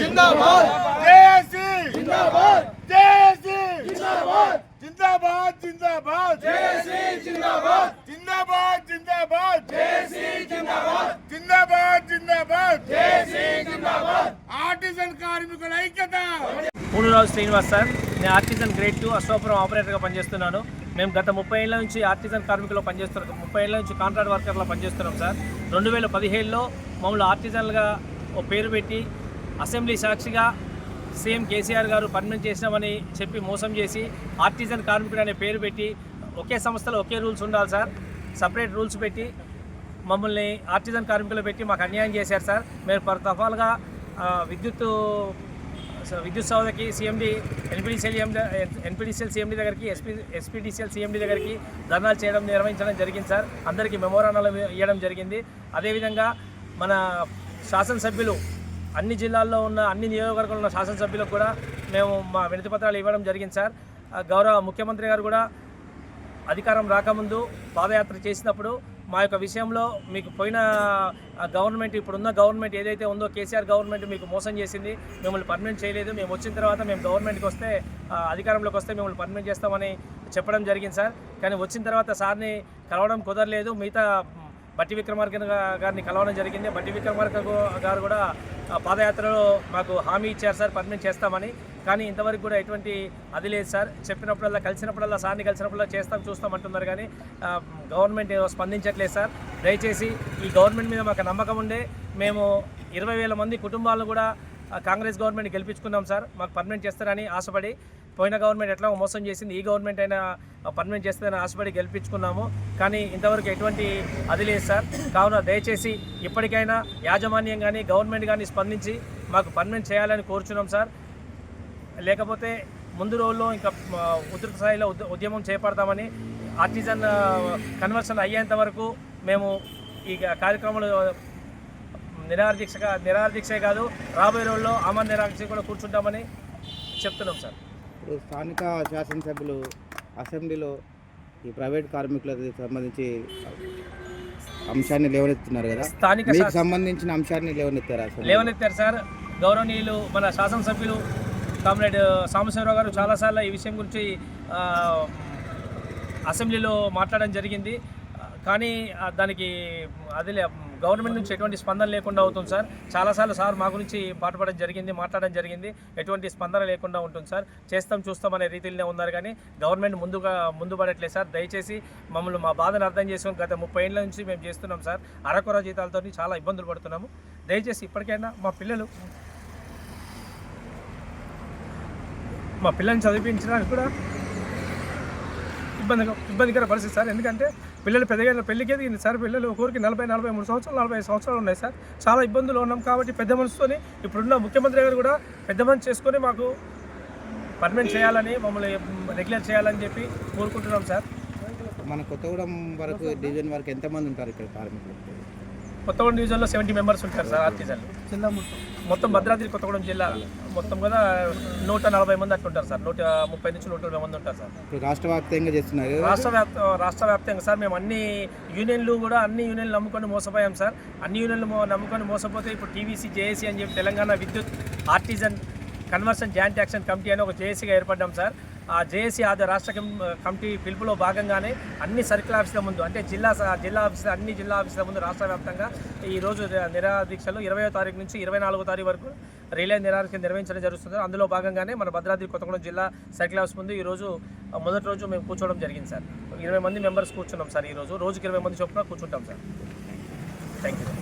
జిందాబాద్. JAC. జిందాబాద్. JAC. జిందాబాద్. జిందాబాద్ జిందాబాద్. జేఏసీ జిందాబాద్. జిందాబాద్ జిందాబాద్. జేఏసీ జిందాబాద్. జిందాబాద్ జిందాబాద్. జేఏసీ జిందాబాద్. ఆర్టిజన్ కార్మికుల ఐక్యత. పూలరాజు శ్రీనివాస్ సార్ నేను ఆర్టిజన్ గ్రేడ్ టూ అశోపురం ఆపరేటర్గా పనిచేస్తున్నాను. మేము గత ముప్పై ఏళ్ళ నుంచి ఆర్టిజన్ కార్మికులు పనిచేస్తున్నాం ముప్పై ఏళ్ళ నుంచి కాంట్రాక్ట్ వర్కర్లో పనిచేస్తున్నాం సార్. రెండు వేల పదిహేడులో మమ్మల్ని ఆర్టిజన్లుగా ఓ పేరు పెట్టి అసెంబ్లీ సాక్షిగా సీఎం కేసీఆర్ గారు పర్మనెంట్ చేసినామని చెప్పి మోసం చేసి ఆర్టిజన్ కార్మికుడు అనే పేరు పెట్టి ఒకే సంస్థలో ఒకే రూల్స్ ఉండాలి సార్. సపరేట్ రూల్స్ పెట్టి మమ్మల్ని ఆర్టిజన్ కార్మికులు పెట్టి మాకు అన్యాయం చేశారు సార్. మేము పలు దఫాలుగా విద్యుత్ విద్యుత్ సౌదకి సీఎండి ఎన్పిడిసిఎల్ ఎన్పిడిసిఎల్ సీఎండి దగ్గరికి ఎస్పీ ఎస్పీడీసీఎల్ సీఎండి దగ్గరికి ధర్నాలు చేయడం నిర్వహించడం జరిగింది సార్. అందరికీ మెమోరాండాలు ఇవ్వడం జరిగింది. అదేవిధంగా మన శాసనసభ్యులు అన్ని జిల్లాల్లో ఉన్న అన్ని నియోజకవర్గంలో ఉన్న శాసనసభ్యులకు కూడా మేము మా వినతి పత్రాలు ఇవ్వడం జరిగింది సార్. గౌరవ ముఖ్యమంత్రి గారు కూడా అధికారం రాకముందు పాదయాత్ర చేసినప్పుడు మా యొక్క విషయంలో మీకు పోయిన గవర్నమెంట్ ఇప్పుడున్న గవర్నమెంట్ ఏదైతే ఉందో కేసీఆర్ గవర్నమెంట్ మీకు మోసం చేసింది మిమ్మల్ని పర్మనెంట్ చేయలేదు. మేము వచ్చిన తర్వాత మేము గవర్నమెంట్కి వస్తే అధికారంలోకి వస్తే మిమ్మల్ని పర్మనెంట్ చేస్తామని చెప్పడం జరిగింది సార్. కానీ వచ్చిన తర్వాత సార్ని కలవడం కుదరలేదు. మిగతా బట్టి విక్రమార్క గారిని కలవడం జరిగింది. బట్టి విక్రమార్క గారు కూడా పాదయాత్రలో మాకు హామీ ఇచ్చారు సార్ పర్మనెంట్ చేస్తామని. కానీ ఇంతవరకు కూడా ఎటువంటి అది లేదు సార్. చెప్పినప్పుడల్లా కలిసినప్పుడల్లా సార్ని కలిసినప్పుడల్లా చేస్తాం చూస్తాం అంటున్నారు కానీ గవర్నమెంట్ స్పందించట్లేదు సార్. దయచేసి ఈ గవర్నమెంట్ మీద మాకు నమ్మకం ఉండే. మేము ఇరవై వేల మంది కుటుంబాలను కూడా కాంగ్రెస్ గవర్నమెంట్ గెలిపించుకున్నాం సార్. మాకు పర్మనెంట్ చేస్తారని ఆశపడి పోయిన గవర్నమెంట్ ఎట్లా మోసం చేసింది ఈ గవర్నమెంట్ అయినా పర్మనెంట్ చేస్తుందని ఆశపడి గెలిపించుకున్నాము. కానీ ఇంతవరకు ఎటువంటి అది లేదు సార్. కావున దయచేసి ఇప్పటికైనా యాజమాన్యం కానీ గవర్నమెంట్ కానీ స్పందించి మాకు పర్మనెంట్ చేయాలని కోరుచున్నాం సార్. లేకపోతే ముందు రోజుల్లో ఇంకా ఉధృత స్థాయిలో ఉద్యమం చేపడతామని ఆర్టిజన్ కన్వర్షన్ అయ్యేంత వరకు మేము ఈ కార్యక్రమాలు నిరాదీక్షగా నిరాదీక్షే కాదు రాబోయే రోజుల్లో అమర్ నిరాదీక్ష కూడా కూర్చుంటామని చెప్తున్నాం సార్. ఇప్పుడు స్థానిక శాసనసభ్యులు అసెంబ్లీలో ఈ ప్రైవేట్ కార్మికులకు సంబంధించి అంశాన్ని లేవనెత్తున్నారు కదా? స్థానిక సంబంధించిన అంశాన్ని లేవనెత్తారు లేవనెత్తారు సార్. గౌరవనీయులు మన శాసనసభ్యులు కామ్రేడ్ సాంబశివరావు గారు చాలాసార్లు ఈ విషయం గురించి అసెంబ్లీలో మాట్లాడడం జరిగింది. కానీ దానికి అది లే- గవర్నమెంట్ నుంచి ఎటువంటి స్పందన లేకుండా అవుతుంది సార్. చాలాసార్లు సార్ మా గురించి పాటుపడడం జరిగింది మాట్లాడడం జరిగింది. ఎటువంటి స్పందన లేకుండా ఉంటుంది సార్. చేస్తాం చూస్తాం అనే రీతిలోనే ఉన్నారు కానీ గవర్నమెంట్ ముందుగా ముందు పడట్లేదు సార్. దయచేసి మమ్మల్ని మా బాధను అర్థం చేసుకుని గత ముప్పై ఏళ్ళ నుంచి మేము చేస్తున్నాం సార్. అరకొర జీతాలతో చాలా ఇబ్బందులు పడుతున్నాము. దయచేసి ఇప్పటికైనా మా పిల్లలు మా పిల్లల్ని చదివించడానికి కూడా ఇబ్బందిగా ఇబ్బందికర పరిస్థితి సార్. ఎందుకంటే పిల్లలు పెద్దగా పెళ్ళికి ఎదిగింది. సార్ పిల్లలు ఒకరికి నలభై నలభై మూడు సంవత్సరాలు నలభై ఐదు సంవత్సరాలు ఉన్నాయి సార్. చాలా ఇబ్బందులు ఉన్నాం కాబట్టి పెద్ద మనసుతోని ఇప్పుడున్న ముఖ్యమంత్రి గారు కూడా పెద్ద మనసు చేసుకొని మాకు పర్మనెంట్ చేయాలని మమ్మల్ని రెగ్యులర్ చేయాలని చెప్పి కోరుకుంటున్నాం సార్. మన కొత్తగూడెం వరకు డివిజన్ వరకు ఎంతమంది ఉంటారు ఇక్కడ కార్మికులు? కొత్తగూడెం డివిజన్లో సెవెంటీ మెంబర్స్ ఉంటారు సార్ ఆర్టిజన్ జిల్లా మొత్తం భద్రాద్రి కొత్తగూడెం జిల్లా మొత్తం కూడా నూట నలభై మంది అట్లా ఉంటారు సార్. నూట ముప్పై నుంచి నూట ఇరవై మంది ఉంటారు సార్. రాష్ట్ర వ్యాప్తంగా చేస్తున్నారు. రాష్ట్ర వ్యాప్త రాష్ట్ర వ్యాప్తంగా సార్ మేము అన్ని యూనియన్లు కూడా అన్ని యూనియన్లు నమ్ముకొని మోసపోయాం సార్. అన్ని యూనియన్లు నమ్ముకొని మోసపోతే ఇప్పుడు టీవీసీ జేఏసీ అని చెప్పి తెలంగాణ విద్యుత్ artisan conversion joint action committee అని ఒక జేఏసీగా ఏర్పడ్డాం సార్. ఆ జేఏసీ ఆది రాష్ట్ర కమిటీ పిలుపులో భాగంగానే అన్ని సర్కిల్ ఆఫీసుల ముందు అంటే జిల్లా స- జిల్లా ఆఫీసుల అన్ని జిల్లా ఆఫీసుల ముందు రాష్ట్ర వ్యాప్తంగా ఈ రోజు నిరాదీక్షలు ఇరవయో తారీఖు నుంచి ఇరవై నాలుగో తారీఖు వరకు రిలే నిరాదీక్ష నిర్వహించడం జరుగుతుంది. అందులో భాగంగానే మన భద్రాద్రి కొత్తగూడెం జిల్లా సర్కిల్ ఆఫీస్ ముందు ఈ రోజు మొదటి రోజు మేము కూర్చోవడం జరిగింది సార్. ఇరవై మంది మెంబర్స్ కూర్చున్నాం సార్ ఈ రోజు. రోజుకి ఇరవై మంది చొప్పున కూర్చుంటాం సార్. Thank you